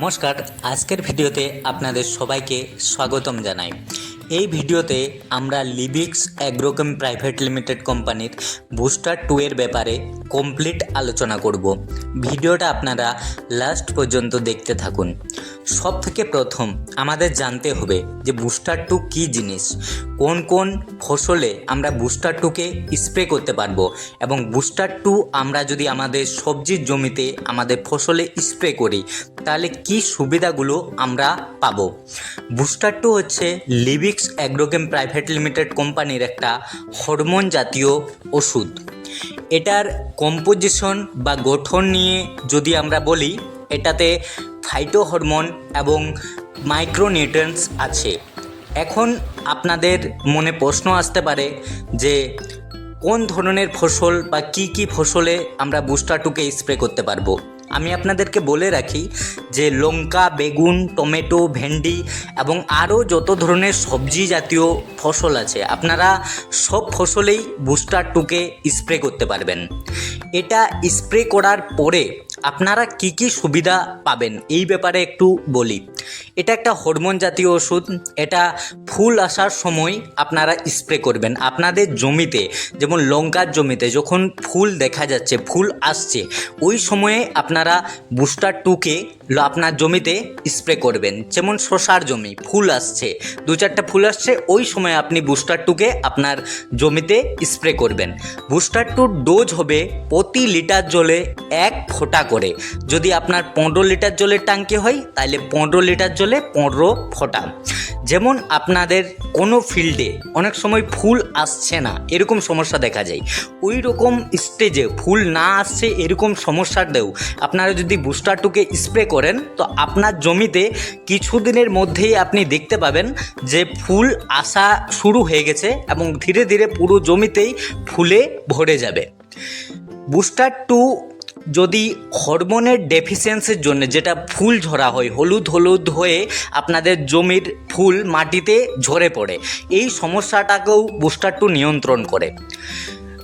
নমস্কার, আজকের ভিডিওতে আপনাদের সবাইকে স্বাগতম জানাই। এই ভিডিওতে আমরা লিবিক্স অ্যাগ্রোকেম প্রাইভেট লিমিটেড কোম্পানির বুস্টার টু এর ব্যাপারে কমপ্লিট আলোচনা করব। ভিডিওটা আপনারা লাস্ট পর্যন্ত দেখতে থাকুন। সব থেকে প্রথম আমাদের জানতে হবে যে বুস্টার টু কী জিনিস? কোন কোন ফসলে আমরা বুস্টার টুকে স্প্রে করতে পারব? এবং বুস্টার টু আমরা যদি আমাদের সবজির জমিতে আমাদের ফসলে স্প্রে করি, তাহলে কি সুবিধাগুলো আমরা পাবো? বুস্টার টু হচ্ছে লিবিক্স অ্যাগ্রোকেম প্রাইভেট লিমিটেড কোম্পানির একটা হরমোন জাতীয় ওষুধ। এটার কম্পোজিশন বা গঠন নিয়ে যদি আমরা বলি, এটাতে ফাইটো হরমোন এবং মাইক্রোনিউট্রেন্টস আছে। এখন আপনাদের মনে প্রশ্ন আসতে পারে যে কোন ধরনের ফসল বা কি কি ফসলে আমরা বুস্টার টুকে স্প্রে করতে পারব? আমি আপনাদেরকে বলে রাখি যে লঙ্কা, বেগুন, টমেটো, ভেন্ডি এবং আরও যত ধরনের সবজি জাতীয় ফসল আছে, আপনারা সব ফসলেই বুস্টার টুকে স্প্রে করতে পারবেন। এটা স্প্রে করার পরে আপনারা কি কি সুবিধা পাবেন? এই ব্যাপারে একটু বলি। এটা একটা হরমোন জাতীয় ওষুধ। এটা ফুল আসার সময় আপনারা স্প্রে করবেন। আপনাদের জমিতে, যেমন লঙ্কার জমিতে যখন ফুল দেখা যাচ্ছে, ফুল আসছে, ওই সময়ে আপনারা বুস্টার টুকে আপনার জমিতে স্প্রে করবেন। যেমন শশার জমি, ফুল আসছে, দু চারটা ফুল আসছে, ওই সময় আপনি বুস্টার টুকে আপনার জমিতে স্প্রে করবেন। বুস্টার টুর ডোজ হবে প্রতি লিটার জলে এক ফোঁটা করে। যদি আপনার পনেরো লিটার জলের ট্যাঙ্কি হয়, তাহলে পনেরো লিটার জলে পনেরো ফোঁটা। যেমন আপনাদের কোনো ফিল্ডে অনেক সময় ফুল আসছে না, এরকম সমস্যা দেখা যায়। ওই রকম স্টেজে ফুল না আসছে, এরকম সমস্যাতেও আপনারা যদি বুস্টার টুকে স্প্রে করেন, তো আপনার জমিতে কিছুদিনের মধ্যেই আপনি দেখতে পাবেন যে ফুল আসা শুরু হয়ে গেছে এবং ধীরে ধীরে পুরো জমিতেই ফুলে ভরে যাবে। বুস্টার টু যদি হরমোনের ডেফিসিয়েন্সির জন্য যেটা ফুল ঝরা হয়, হলুদ হলুদ হয়ে আপনাদের জমির ফুল মাটিতে ঝরে পড়ে, এই সমস্যাটাকেও বুস্টার টু নিয়ন্ত্রণ করে।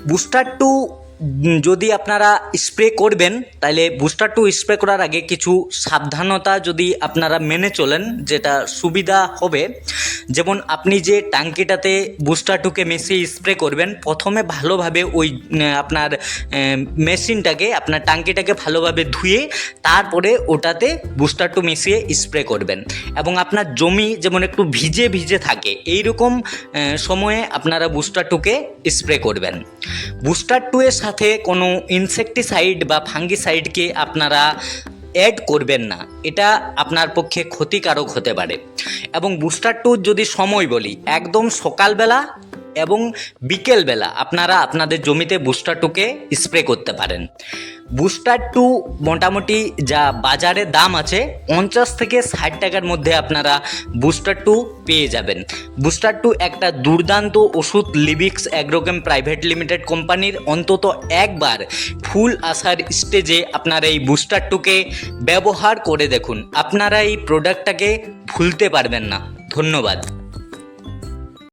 বুস্টার টু যদি আপনারা স্প্রে করবেন তাহলে বুস্টার টু স্প্রে করার আগে কিছু সাবধানতা যদি আপনারা মেনে চলেন, যেটা সুবিধা হবে। যেমন আপনি যে ট্যাঙ্কিটাতে বুস্টার টুকে মিশিয়ে স্প্রে করবেন, প্রথমে ভালোভাবে ওই আপনার মেশিনটাকে, আপনার ট্যাঙ্কিটাকে ভালোভাবে ধুয়ে, তারপরে ওটাতে বুস্টার টু মিশিয়ে স্প্রে করবেন। এবং আপনার জমি যেমন একটু ভিজে ভিজে থাকে এই রকম সময়ে আপনারা বুস্টার টুকে স্প্রে করবেন। বুস্টার টু এর সাথে কোনো ইনসেকটিসাইড বা ফাঙ্গিসাইডকে আপনারা অ্যাড করবেন না। এটা আপনার পক্ষে ক্ষতিকারক হতে পারে। এবং বুস্টার টুর যদি সময় বলি, একদম সকালবেলা এবং বিকেলবেলা আপনারা আপনাদের জমিতে বুস্টার টুকে স্প্রে করতে পারেন। বুস্টার টু মোটামুটি যা বাজারে দাম আছে, পঞ্চাশ থেকে ষাট টাকার মধ্যে আপনারা বুস্টার টু পেয়ে যাবেন। বুস্টার টু একটা দুর্দান্ত ওষুধ লিবিক্স অ্যাগ্রোকেম প্রাইভেট লিমিটেড কোম্পানির অন্তত একবার ফুল আসার স্টেজে আপনারা এই বুস্টার টুকে ব্যবহার করে দেখুন। আপনারা এই প্রোডাক্টটাকে ভুলতে পারবেন না। ধন্যবাদ।